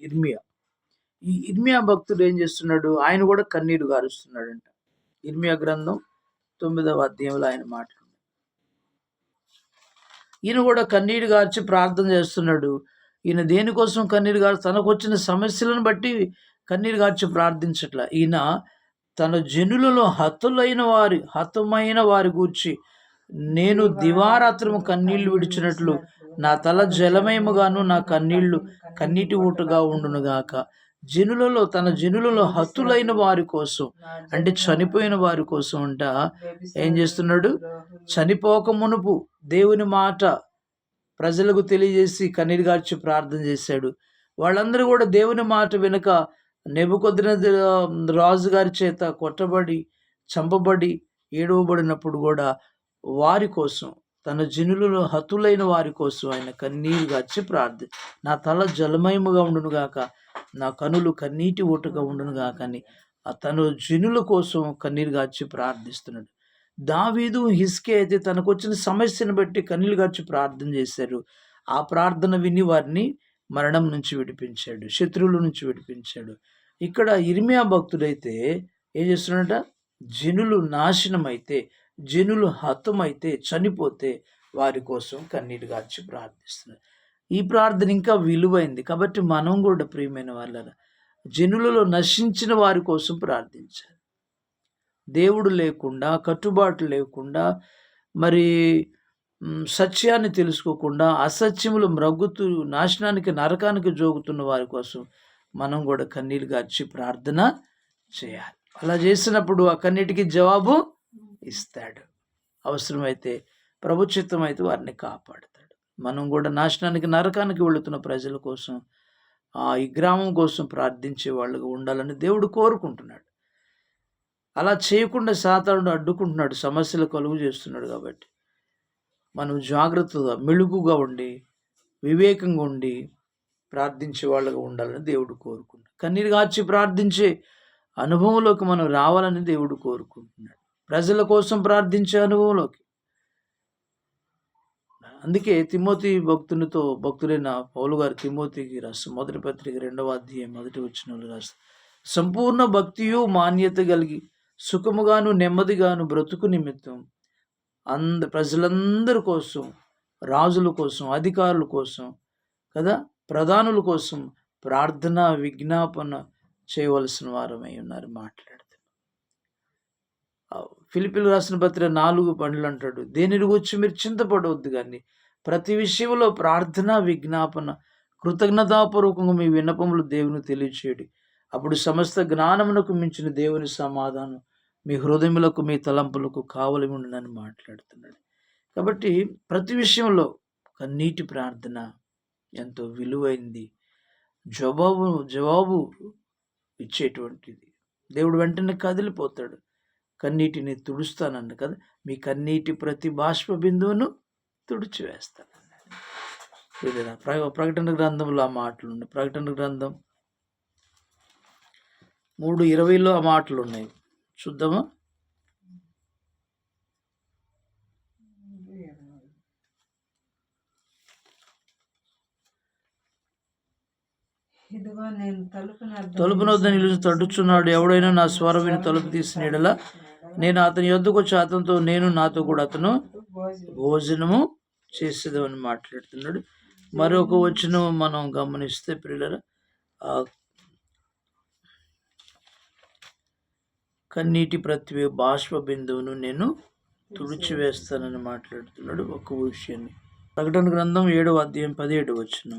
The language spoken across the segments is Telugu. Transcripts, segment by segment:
ఇర్మియా. ఈ ఇర్మియా భక్తుడు ఏం చేస్తున్నాడు? ఆయన కూడా కన్నీరు గారుస్తున్నాడంట. ఇర్మియా గ్రంథం తొమ్మిదవ అధ్యాయంలో ఆయన మాట్లాడు ఈయన కూడా కన్నీరు గార్చి ప్రార్థన చేస్తున్నాడు. ఈయన దేనికోసం కన్నీరు గారు? తనకు వచ్చిన సమస్యలను బట్టి కన్నీరు గార్చి ప్రార్థించట్ల. ఈయన తన జనులలో హతులైన వారి హతమైన వారి గూర్చి నేను దివారాత్రము కన్నీళ్ళు విడిచినట్లు నా తల జలమయముగాను నా కన్నీళ్ళు కన్నీటి ఊటగా ఉండునుగాక. జనులలో తన జనులలో హతులైన వారి కోసం అంటే చనిపోయిన వారి కోసం అంట ఏం చేస్తున్నాడు? చనిపోక మునుపు దేవుని మాట ప్రజలకు తెలియజేసి కన్నీరు గార్చి ప్రార్థన చేశాడు. వాళ్ళందరూ కూడా దేవుని మాట వెనుక నెబుకొద్దిన రాజు గారి చేత కొట్టబడి చంపబడి ఏడవబడినప్పుడు కూడా వారి కోసం తన జనులలో హతులైన వారి కోసం ఆయన కన్నీరు గచ్చి ప్రార్థి నా తల జలమయముగా ఉండును గాక నా కనులు కన్నీటి ఊటగా ఉండునుగాక అని తన జనుల కోసం కన్నీరు గార్చి ప్రార్థిస్తున్నాడు. దావీదు హిస్కే అయితే తనకు వచ్చిన సమస్యను బట్టి కన్నీళ్ళు గార్చి ప్రార్థన చేశారు. ఆ ప్రార్థన విని వారిని మరణం నుంచి విడిపించాడు శత్రువుల నుంచి విడిపించాడు. ఇక్కడ ఇర్మియా భక్తుడైతే ఏం చేస్తున్నాడట? జనులు నాశనం అయితే జనులు హతమైతే చనిపోతే వారి కోసం కన్నీటి గార్చి ప్రార్థిస్తున్నారు. ఈ ప్రార్థన ఇంకా విలువైంది. కాబట్టి మనం కూడా ప్రియమైన వాళ్ళ జనులలో నశించిన వారి కోసం ప్రార్థించాలి. దేవుడు లేకుండా కట్టుబాటు లేకుండా మరి సత్యాన్ని తెలుసుకోకుండా అసత్యములు మ్రగ్గుతూ నాశనానికి నరకానికి జోగుతున్న వారి కోసం మనం కూడా కన్నీరు గార్చి ప్రార్థన చేయాలి. అలా చేసినప్పుడు ఆ కన్నీటికి జవాబు? ఇస్తాడు. అవసరమైతే ప్రభుత్వం అయితే వారిని కాపాడుతాడు. మనం కూడా నాశనానికి నరకానికి వెళుతున్న ప్రజల కోసం ఆ ఈ గ్రామం కోసం ప్రార్థించే వాళ్ళుగా ఉండాలని దేవుడు కోరుకుంటున్నాడు. అలా చేయకుండా సాతానుడు అడ్డుకుంటున్నాడు సమస్యలు కలుగు చేస్తున్నాడు కాబట్టి. మనం జాగ్రత్తగా మెలుగుగా ఉండి వివేకంగా ఉండి ప్రార్థించే వాళ్ళగా ఉండాలని దేవుడు కోరుకుంటున్నాడు. కన్నీరు కాచి ప్రార్థించే అనుభవంలోకి మనం రావాలని దేవుడు కోరుకుంటున్నాడు. ప్రజల కోసం ప్రార్థించే అనుభవంలోకి. అందుకే తిమోతి భక్తునితో భక్తులైన పౌలు గారు తిమోతికి రాస్తారు మొదటి పత్రిక రెండవ అధ్యాయం మొదటి వచ్చిన వాళ్ళు రాస్తారు సంపూర్ణ భక్తియు మాన్యత కలిగి సుఖముగాను నెమ్మదిగాను బ్రతుకు నిమిత్తం అంద ప్రజలందరి కోసం రాజుల కోసం అధికారుల కోసం కదా ప్రధానుల కోసం ప్రార్థన విజ్ఞాపన చేయవలసిన వారమై ఉన్నారు. మాట్లాడుతూ ఫిలిపిలు రాసిన పత్రిక నాలుగు పనులు అంటాడు. దేనిని గురించి మీరు చింతపడవద్దు కానీ ప్రతి విషయంలో ప్రార్థన విజ్ఞాపన కృతజ్ఞతాపూర్వకంగా మీ విన్నపములు దేవుని తెలియచేయడి. అప్పుడు సమస్త జ్ఞానమునకు మించిన దేవుని సమాధానం మీ హృదయములకు మీ తలంపులకు కావలి ఉండనని మాట్లాడుతున్నాడు. కాబట్టి ప్రతి విషయంలో కన్నీటి ప్రార్థన ఎంతో విలువైంది. జవాబు జవాబు ఇచ్చేటువంటిది. దేవుడు వెంటనే కదిలిపోతాడు. కన్నీటిని తుడుస్తానన్న కదా మీ కన్నీటి ప్రతి బాష్ప బిందువును తుడిచివేస్తానన్నాడు ప్రకటన గ్రంథంలో ఆ మాటలు ఉన్నాయి ప్రకటన గ్రంథం మూడు ఇరవైలో ఆ మాటలు ఉన్నాయి చూద్దామా తలుపునొద్ద నిలిచి తడుచున్నాడు. ఎవడైనా నా స్వరం విని తలుపు తీసిన ఎడల నేను అతని యొద్దకు వచ్చి అతనితో నేను నాతో కూడా అతను భోజనము చేసేదామని మాట్లాడుతున్నాడు. మరొక వచనం మనం గమనిస్తే పిల్లల కన్నీటి ప్రతి బాష్ప బిందువును నేను తుడిచివేస్తానని మాట్లాడుతున్నాడు ఒక విషయాన్ని. ప్రకటన గ్రంథం ఏడవ అధ్యాయం పదిహేడు వచ్చిన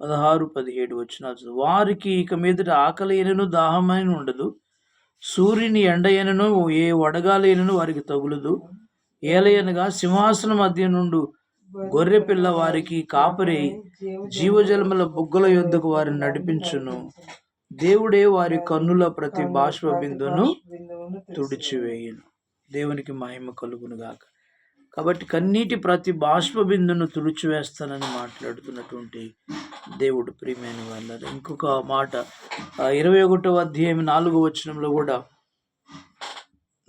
పదహారు పదిహేడు వచ్చిన వారికి ఇక మీదట ఆకలి అయినను దాహమైన ఉండదు. సూర్యుని ఎండయనను ఏ వడగాలైనను వారికి తగులదు. ఏలయనగా సింహాసనం మధ్య నుండి గొర్రె పిల్ల వారికి కాపరి జీవజలముల బుగ్గల యొద్దకు వారిని నడిపించును. దేవుడే వారి కన్నుల ప్రతి బాష్ప బిందును తుడిచివేయును. దేవునికి మహిమ కలుగును గాక కాబట్టి కన్నీటి ప్రతి బాష్పబిందును తుడిచివేస్తానని మాట్లాడుతున్నటువంటి దేవుడు ప్రియమైన వాళ్ళ ఇంకొక మాట ఇరవై ఒకటో అధ్యాయం నాలుగో వచనంలో కూడా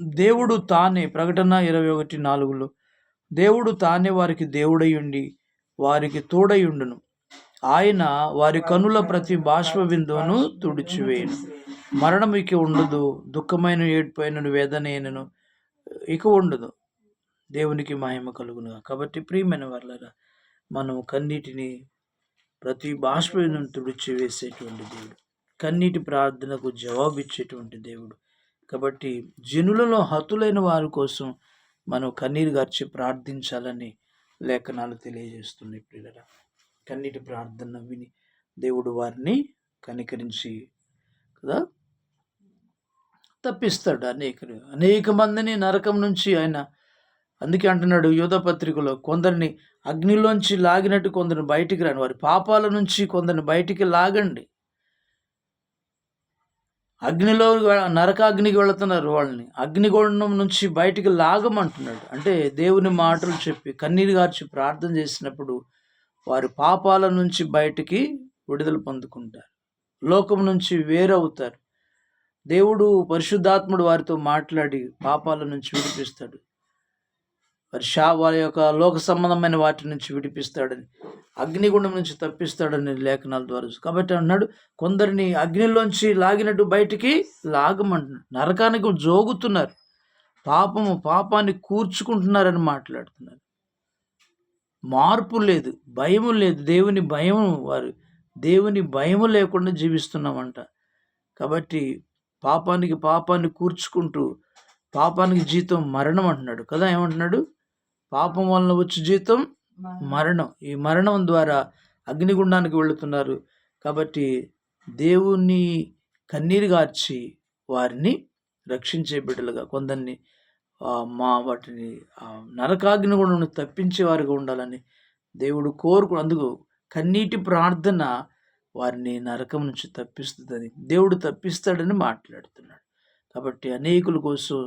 దేవుడు తానే ప్రకటన ఇరవై ఒకటి నాలుగులో దేవుడు తానే వారికి దేవుడై ఉండి వారికి తోడై ఉండును. ఆయన వారి కనుల ప్రతి బాష్ప బిందువును తుడిచివేయను. మరణం ఇక ఉండదు దుఃఖమైన ఏడ్పైన వేదనైనను ఇక ఉండదు. దేవునికి మహిమ కలుగును కాబట్టి ప్రియమైన వాళ్ళరా మనం కన్నీటిని ప్రతి బాష్పం తుడిచి వేసేటువంటి దేవుడు. కన్నీటి ప్రార్థనకు జవాబిచ్చేటువంటి దేవుడు. కాబట్టి జనులలో హతులైన వారి కోసం మనం కన్నీరు గార్చి ప్రార్థించాలని లేఖనాలు తెలియజేస్తున్నాయి పిల్లల కన్నీటి ప్రార్థన విని దేవుడు వారిని కనికరించి కదా తప్పిస్తాడు. అనేక అనేక మందిని నరకం నుంచి ఆయన అందుకే అంటున్నాడు యోధ పత్రికలో కొందరిని అగ్నిలోంచి లాగినట్టు కొందరిని బయటికి రాని వారి పాపాల నుంచి కొందరిని బయటికి లాగండి. అగ్నిలో నరకాగ్నికి వెళుతున్నారు వాళ్ళని. అగ్నిగొండం నుంచి బయటికి లాగమంటున్నాడు. అంటే దేవుని మాటలు చెప్పి కన్నీరు గార్చి ప్రార్థన చేసినప్పుడు వారి పాపాల నుంచి బయటికి విడుదల పొందుకుంటారు. లోకం నుంచి వేరవుతారు. దేవుడు పరిశుద్ధాత్ముడు వారితో మాట్లాడి పాపాల నుంచి విడిపిస్తాడు. వారి షా వారి యొక్క లోక సంబంధమైన వాటి నుంచి విడిపిస్తాడని అగ్నిగుండం నుంచి తప్పిస్తాడని లేఖనాల ద్వారా కాబట్టి అన్నాడు కొందరిని అగ్నిలోంచి లాగినట్టు బయటికి లాగమంటున్నాడు. నరకానికి జోగుతున్నారు. పాపము పాపాన్ని కూర్చుకుంటున్నారని మాట్లాడుతున్నారు. మార్పు లేదు భయము లేదు. దేవుని భయం వారు దేవుని భయము లేకుండా జీవిస్తున్నామంట. కాబట్టి పాపానికి పాపాన్ని కూర్చుకుంటూ పాపానికి జీతం మరణం అంటున్నాడు. కదా ఏమంటున్నాడు? పాపం వలన వచ్చి జీతం మరణం. ఈ మరణం ద్వారా అగ్నిగుండానికి వెళుతున్నారు. కాబట్టి దేవుని కన్నీరు గార్చి వారిని రక్షించే బిడ్డలుగా కొందరిని మా వాటిని నరకాగ్ని కూడా తప్పించే వారిగా ఉండాలని దేవుడు కోరుకు అందుకు కన్నీటి ప్రార్థన వారిని నరకం నుంచి తప్పిస్తుందని దేవుడు తప్పిస్తాడని మాట్లాడుతున్నాడు. కాబట్టి అనేకుల కోసం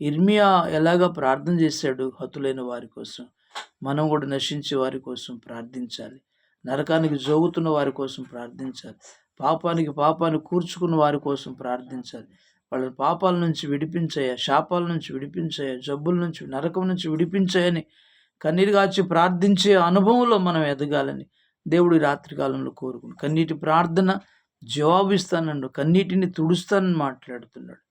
ఇర్మియా ఎలాగా ప్రార్థన చేశాడు? హతులైన వారి కోసం మనం కూడా నశించే వారి కోసం ప్రార్థించాలి. నరకానికి జోగుతున్న వారి కోసం ప్రార్థించాలి. పాపానికి పాపాన్ని కూర్చుకున్న వారి కోసం ప్రార్థించాలి. వాళ్ళ పాపాల నుంచి విడిపించాయా శాపాల నుంచి విడిపించాయా జబ్బుల నుంచి నరకం నుంచి విడిపించాయని కన్నీరు కాచి ప్రార్థించే అనుభవంలో మనం ఎదగాలని దేవుడి రాత్రికాలంలో కోరుకుని కన్నీటి ప్రార్థన జవాబిస్తానండు కన్నీటిని తుడుస్తానని మాట్లాడుతున్నాడు.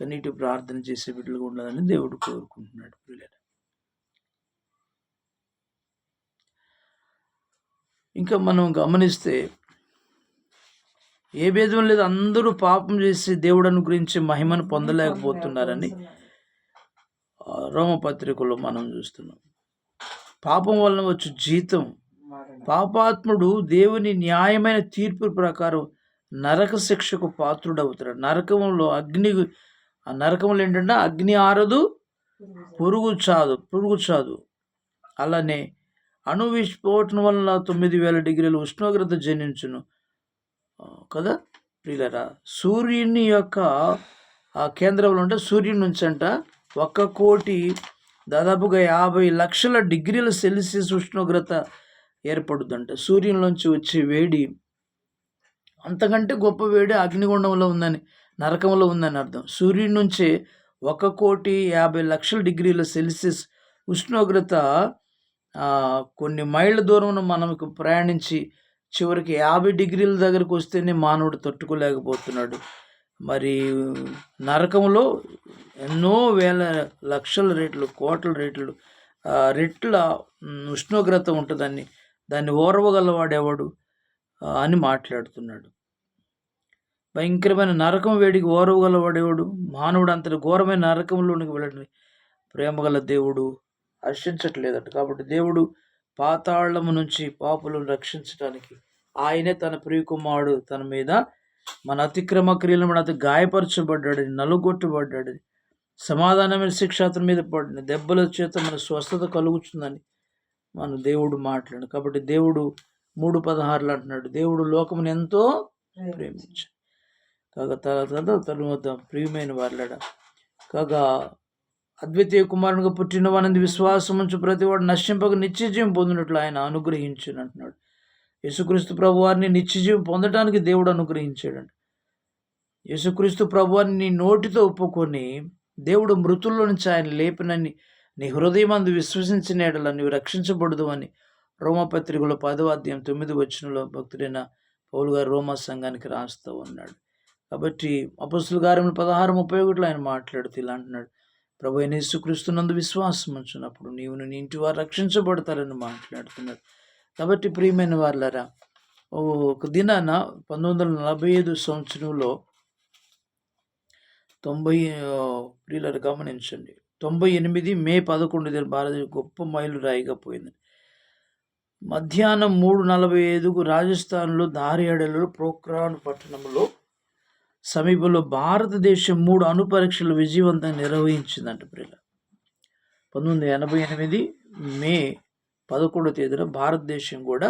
కన్నీటి ప్రార్థన చేసే బిడ్డలుగా ఉండాలని దేవుడు కోరుకుంటున్నాడు పిల్లలు ఇంకా మనం గమనిస్తే ఏ భేదం లేదు అందరూ పాపం చేసి దేవుడు అనుగ్రహించి మహిమను పొందలేకపోతున్నారని రోమపత్రికలో మనం చూస్తున్నాం. పాపం వలన వచ్చి జీతం. పాపాత్ముడు దేవుని న్యాయమైన తీర్పు ప్రకారం నరక శిక్షకు పాత్రుడవుతాడు. నరకంలో అగ్ని ఆ నరకములు ఏంటంటే అగ్ని ఆరదు పురుగు చాదు పురుగు చాదు. అలానే అణు విస్ఫోటనం వలన తొమ్మిది వేల డిగ్రీల ఉష్ణోగ్రత జనించును. కదా ప్రియులరా? సూర్యుని యొక్క ఆ కేంద్రంలో అంటే సూర్యుని నుంచి అంట ఒక్క కోటి దాదాపుగా యాభై లక్షల డిగ్రీల సెల్సియస్ ఉష్ణోగ్రత ఏర్పడుతుందంట. సూర్యునిలోంచి వచ్చే వేడి అంతకంటే గొప్ప వేడి అగ్నిగుండంలో ఉందని నరకంలో ఉందని అర్థం. సూర్యుడి నుంచే ఒక కోటి యాభై లక్షల డిగ్రీల సెల్సియస్ ఉష్ణోగ్రత కొన్ని మైళ్ళ దూరం మనకు ప్రయాణించి చివరికి యాభై డిగ్రీల దగ్గరకు వస్తేనే మానవుడు తట్టుకోలేకపోతున్నాడు. మరి నరకంలో ఎన్నో వేల లక్షల రేట్లు కోట్ల రేట్లు రెట్ల ఉష్ణోగ్రత ఉంటుందని దాన్ని ఓర్వగలవాడేవాడు అని మాట్లాడుతున్నాడు. భయంకరమైన నరకం వేడికి ఓరవగలవాడేవాడు. మానవుడు అంతటి ఘోరమైన నరకంలోనికి వెళ్ళండి ప్రేమగల దేవుడు హర్షించట్లేదట. కాబట్టి దేవుడు పాతాళము నుంచి పాపులను రక్షించడానికి ఆయనే తన ప్రియకుమారుడు. తన మీద మన అతిక్రమ క్రియలను మన అతి గాయపరచబడ్డాడని నలుగొట్టబడ్డాడని సమాధానమైన శిక్ష అతని మీద పడిన దెబ్బల చేత మన స్వస్థత కలుగుతుందని మన దేవుడు మాట్లాడు. కాబట్టి దేవుడు మూడు పదహారులు అంటున్నాడు. దేవుడు లోకమును ఎంతో ప్రేమించాడు. కాగా తర్వాత తరువాత ప్రియమైన వాళ్ళడ కాగా అద్వితీయ కుమారునిగా పుట్టిన వానంది విశ్వాసం ఉంచు ప్రతివాడు నశింపక నిత్యజీవం పొందినట్లు ఆయన అనుగ్రహించను అంటున్నాడు యేసుక్రీస్తు ప్రభు వారిని నిత్యజీవం పొందడానికి దేవుడు అనుగ్రహించాడండి యేసుక్రీస్తు ప్రభువారిని నోటితో ఒప్పుకొని దేవుడు మృతుల్లో నుంచి ఆయన లేపినని నీ హృదయం అందు విశ్వసించిన ఎడల నీవు రక్షించబడదు అని రోమపత్రికలో పదవ తొమ్మిది వచ్చినలో భక్తుడైన పౌలు గారు రోమా సంఘానికి రాస్తూ ఉన్నాడు. కాబట్టి అపస్తుల గారం పదహారు ముప్పై ఒకటిలో ఆయన మాట్లాడుతూ ఇలా అంటున్నాడు ప్రభు అయిన యేసుక్రీస్తునందు విశ్వాసం ఉంచినప్పుడు నీవు నీ ఇంటి వారు రక్షించబడతారని మాట్లాడుతున్నాడు. కాబట్టి ప్రియమైన వాళ్ళరా ఒక దినాన పంతొమ్మిది వందల నలభై ఐదు సంవత్సరంలో తొంభై ప్రియులను గమనించండి. తొంభై ఎనిమిది మే పదకొండు దిన భారత గొప్ప మైలు రాయిగా పోయింది. మధ్యాహ్నం మూడు నలభై ఐదుకు రాజస్థాన్లో దారియాడలో ప్రోక్రాన్ పట్టణంలో సమీపంలో భారతదేశం మూడు అణు పరీక్షలు విజయవంతంగా నిర్వహించిందంట ప్రియుల పంతొమ్మిది వందల ఎనభై ఎనిమిది మే పదకొండో తేదీన భారతదేశం కూడా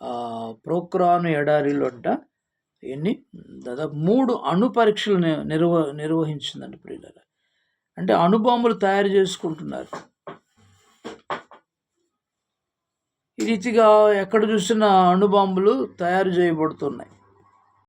ప్రోక్రాను ప్రోక్రాన్ ఎడారిలో అంట ఎన్ని దాదాపు మూడు అణు పరీక్షలు నిర్వ నిర్వహించిందంట ప్రియుల అంటే అణుబాంబులు తయారు చేసుకుంటున్నారు. ఈ రీతిగా ఎక్కడ చూసినా అణుబాంబులు తయారు చేయబడుతున్నాయి.